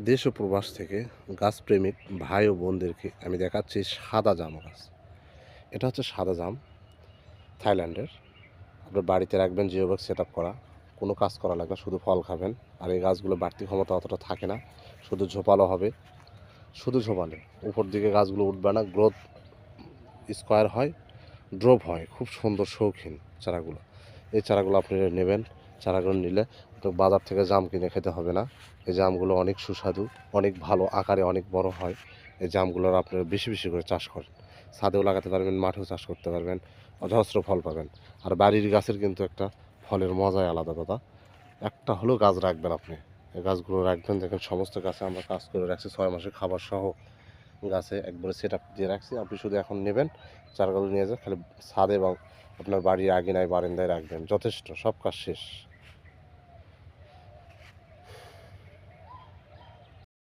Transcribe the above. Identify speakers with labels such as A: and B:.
A: দেশ ও প্রবাস থেকে গাছপ্রেমিক ভাই ও বোনদেরকে আমি দেখাচ্ছি সাদা জাম গাছ। এটা হচ্ছে সাদা জাম থাইল্যান্ডের। আপনার বাড়িতে রাখবেন, জিওব্যাগ সেট করা। কোনো কাজ করা লাগবে শুধু ফল খাবেন। আর এই গাছগুলো বাড়তি ক্ষমতা অতটা থাকে না, শুধু ঝোপালো হবে। শুধু ঝোপালো, উপর দিকে গাছগুলো উঠবে না, গ্রোথ স্কোয়ার হয়, ড্রপ হয়, খুব সুন্দর শৌখিন চারাগুলো। এই চারাগুলো আপনি নেবেন চারাগুলো নিলে বাজার থেকে জাম কিনে খেতে হবে না। এই জামগুলো অনেক সুস্বাদু, অনেক ভালো, আকারে অনেক বড় হয়। এই জামগুলোর আপনারা বেশি বেশি করে চাষ করেন। ছাদেও লাগাতে পারবেন, মাঠেও চাষ করতে পারবেন, অজস্র ফল পাবেন। আর বাড়ির গাছের কিন্তু একটা ফলের মজাই আলাদা দাদা একটা হলেও গাছ রাখবেন আপনি। এই গাছগুলো রাখবেন, দেখেন সমস্ত গাছে আমরা কাজ করে রাখছি, ছয় মাসের খাবার সহ গাছে একবারে সেট আপ দিয়ে রাখছি। আপনি শুধু এখন নেবেন, চারগুলো নিয়ে যান, খালি ছাদে এবং আপনার বাড়ির আগিনায় বারান্দায় রাখবেন। যথেষ্ট, সব কাজ শেষ।